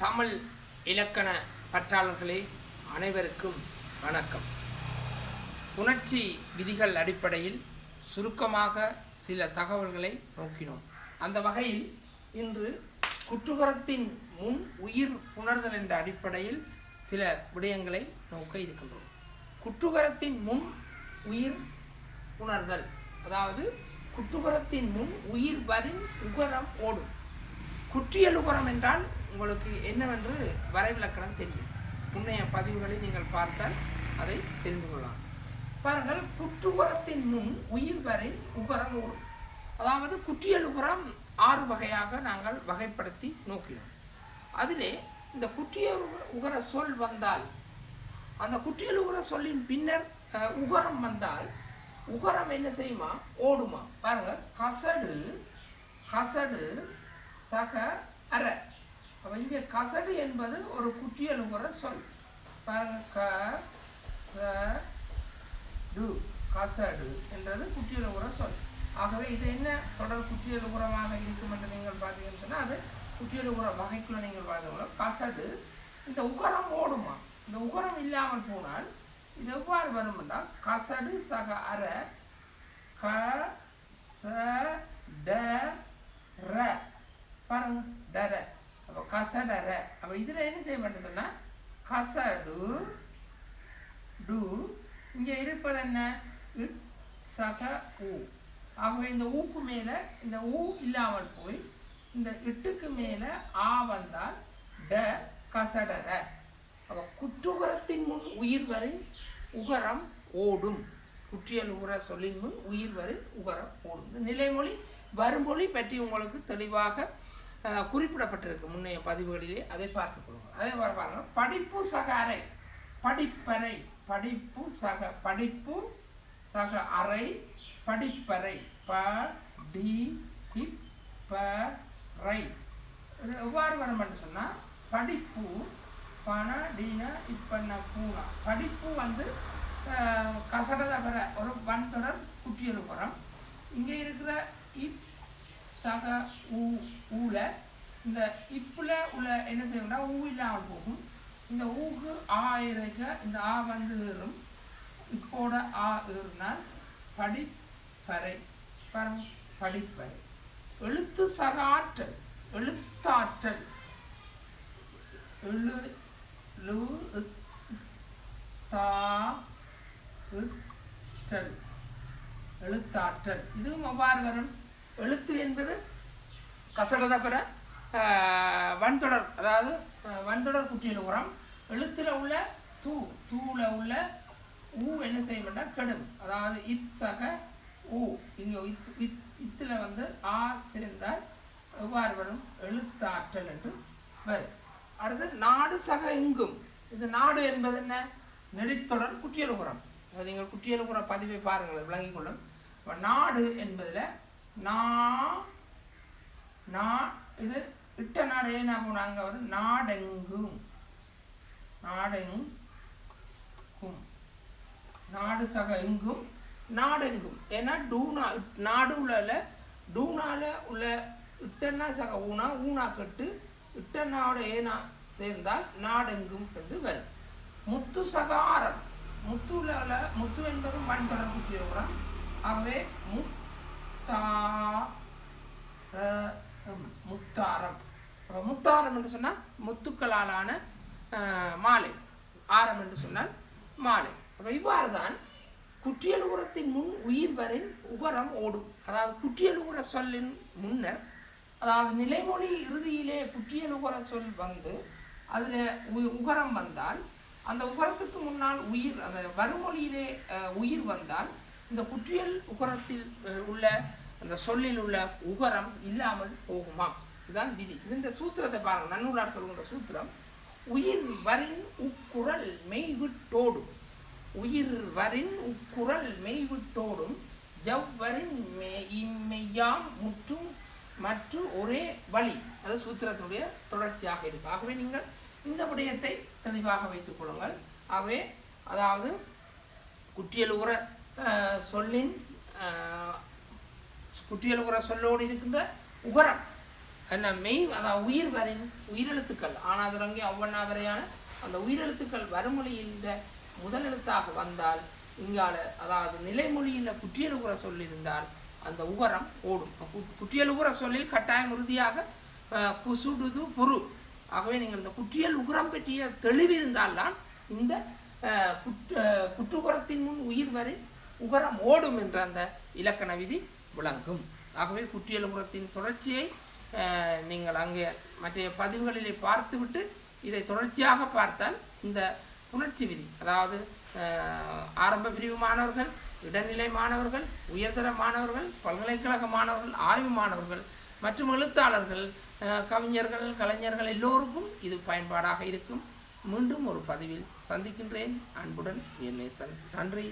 தமிழ் இலக்கண பற்றாளர்களே அனைவருக்கும் வணக்கம். உணர்ச்சி விதிகள் அடிப்படையில் சுருக்கமாக சில தகவல்களை நோக்கினோம். அந்த வகையில் இன்று குற்றுகரத்தின் முன் உயிர் புணர்தல் என்ற அடிப்படையில் சில விடயங்களை நோக்க இருக்கின்றோம். குற்றுகரத்தின் முன் உயிர் உணர்தல் அதாவது குற்றுகரத்தின் முன் உயிர் வரின் உகரம் ஓடும். குற்றியலுகரம் என்றால் உங்களுக்கு என்னவென்று வரைவிலக்கணம் தெரியும். முன்னைய பதிவுகளை நீங்கள் பார்த்தால் அதை தெரிந்து கொள்ளலாம். பாருங்கள் புற்றுவரத்தின் முன் உயிர் வரை உகரம் ஓடும் அதாவது குற்றியலுகரம் ஆறு வகையாக நாங்கள் வகைப்படுத்தி நோக்கினோம். அதிலே இந்த குற்றிய உகர சொல் வந்தால் அந்த குற்றியல் உகர சொல்லின் பின்னர் உகரம் வந்தால் உகரம் என்ன செய்யுமா? ஓடுமா. பாருங்க கசடு கசடு சக அற. அப்போ இங்கே கசடு என்பது ஒரு குட்டியலுங்கிற சொல். க ச டு. கசடு என்றது குட்டியலுங்கிற சொல். ஆகவே இது என்ன தொடர் குற்றியல் உரமாக இருக்கும் என்று நீங்கள் பார்த்தீங்கன்னு சொன்னால் அது குற்றியல் உர வகைக்குள்ள நீங்கள் பார்த்தீங்களோ கசடு இந்த உகரம் ஓடுமா? இந்த உகரம் இல்லாமல் போனால் இது எவ்வாறு வரும் என்றால் கசடு சக அற க ச ட ர. பாருங்க டர அப்போ கசடர அப்போ இதில் என்ன செய்ய மாட்டேன் சொன்னால் கசடு டு. இங்கே இருப்பது என்ன? இட் சக ஊ ஆகவே இந்த ஊக்கு மேலே இந்த ஊ இல்லாமல் போய் இந்த இட்டுக்கு மேலே ஆ வந்தால் ட கசடர அப்போ குற்றுகரத்தின் முன் உயிர் வரை உகரம் ஓடும். குற்றியல் உகர சொல்லின் முன் உயிர் வரை உகரம் ஓடும். நிலைமொழி வருமொழி பற்றி உங்களுக்கு தெளிவாக குறிப்பிடப்பட்டிருக்கு முன்னைய பதிவுகளிலே. அதை பார்த்துக் கொள்ளுங்கள் அதே மாதிரி பாருங்கள் படிப்பு சக அறை படிப்பறை. படிப்பு சக படிப்பு சக அறை. படிப்பறை. ப டி இப் ப ரை இது எவ்வாறு வரும் என்று சொன்னால் படிப்பு பண டீனா இப்பண்ண பூனா படிப்பு வந்து கசடத வர ஒரு வன் தொடர் குற்றியல் உரம் இங்கே இருக்கிற இப் சக ஊ ஊல. இந்த இப்புல உள்ள என்ன செய்யணும்னா ஊ இல்லாமல் போகும். இந்த ஊக்கு ஆ இருக்க இந்த ஆ வந்து ஏறும். இப்போட ஆ ஏறினால் படிப்பறை பரம் படிப்பறை. எழுத்து சக ஆற்றல் எழுத்தாற்றல். எழு லு தா எழுத்தாற்றல். இதுவும் எவ்வாறு வரும்? எழுத்து என்பது கசடதபர வன்தொடர் அதாவது வன்தொடர் குற்றியல் உரம். எழுத்தில் உள்ள தூ தூவில் உள்ள ஊ என்ன செய்ய கெடும். அதாவது இத் சக ஊ. இங்கே இத் இத் இத்தில் வந்து ஆ சேர்ந்தால் எவ்வாறு வரும்? எழுத்தாற்றல் என்று வரும். அடுத்து நாடு சக இங்கும். இது நாடு என்பது என்ன? நெடித்தொடர் குற்றியலுகுரம் அது நீங்கள் குற்றியலுகுற பதிவை பாருங்கள் விளங்கிக் கொள்ளும். நாடு என்பதில் நா நா இது இட்ட நாடு என்ன போனாங்க வரும். நாடெங்கும். நாடெங்கும். நாடு சக எங்கும். நாடெங்கும். ஏன்னா டூனா நாடு உள்ள டூனால உள்ள இட்டன்னா சக ஊனா ஊனா கட்டு. இட்டனாவோட ஏனா சேர்ந்தால் நாடெங்கும் என்று வரும். முத்து சகாரம். முத்துல முத்து என்பதும் மண் தொடர் குற்றியோரம் ஆகவே முத்து ர- முத்தாரம் அப்ப முத்தாரம் என்று சொன்னால் முத்துக்களாலான மாலை. ஆரம் என்று சொன்னால் மாலை. அப்போ இவ்வாறு தான் குற்றியல் உரத்தின் முன் உயிர் வரின் ஓடும். அதாவது குற்றியல் உர சொல்லின் முன்னர் அதாவது நிலைமொழி இறுதியிலே குற்றியல் உகர சொல் வந்து அதில் உகரம் வந்தால் அந்த உகரத்துக்கு முன்னால் உயிர் அந்த வறுமொழியிலே உயிர் வந்தால் இந்த குற்றியல் உகரத்தில் உள்ள அந்த சொல்லில் உள்ள உகரம் இல்லாமல் போகுமா? இதுதான் விதி. இது இந்த சூத்திரத்தை பாருங்க. நன்னூலார் சொல்கின்ற சூத்திரம் உயிர் வரின் உக்குரல் மெய்விட்டோடும் உயிர் வரின் உக்குரல் மெய்விட்டோடும் ஜவ்வரின் மெ- முற்றும் மற்றும் ஒரே வழி. அது சூத்திரத்தினுடைய தொடர்ச்சியாக இருக்கு. ஆகவே நீங்கள் இந்த விடயத்தை தெளிவாக வைத்துக் கொள்ளுங்கள். ஆகவே அதாவது குற்றியல் உர சொல்லின் அஹ், சொல்லோடு இருக்கின்ற உகரம் என்ன மெய் அதாவது உயிர் வரின் உயிரெழுத்துக்கள். ஆனாதுரங்கி ஒவ்வொன்றா வரையான அந்த உயிரெழுத்துக்கள் வறுமொழியின் முதல் எழுத்தாக வந்தால் இங்கால அதாவது நிலைமொழியில் குற்றியலுகுற சொல்லியிருந்தால் அந்த உகரம் ஓடும். கு- சொல்லில் கட்டாயம் உறுதியாக குசுடுது புரு. ஆகவே நீங்கள் இந்த குற்றியல் உகரம் பற்றிய தெளிவு இருந்தால்தான் இந்த குற்று குற்ற குற்றுபுறத்தின் முன் உயிர் வரை உகரம் ஓடும் என்ற அந்த இலக்கண விதி விளங்கும். ஆகவே குற்றியல் உரத்தின் தொடர்ச்சியை நீங்கள் அங்கே மற்ற பதிவுகளிலே பார்த்துவிட்டு இதை தொடர்ச்சியாக பார்த்தால் இந்த புணர்ச்சி விதி அதாவது ஆரம்ப பிரிவு மாணவர்கள் இடைநிலை மாணவர்கள் உயர்தர மாணவர்கள் பல்கலைக்கழக மாணவர்கள் ஆய்வு மாணவர்கள் மற்றும் எழுத்தாளர்கள் கவிஞர்கள் கலைஞர்கள் எல்லோருக்கும் இது பயன்பாடாக இருக்கும். மீண்டும் ஒரு பதிவில் சந்திக்கின்றேன். அன்புடன் என் நேசன். நன்றி.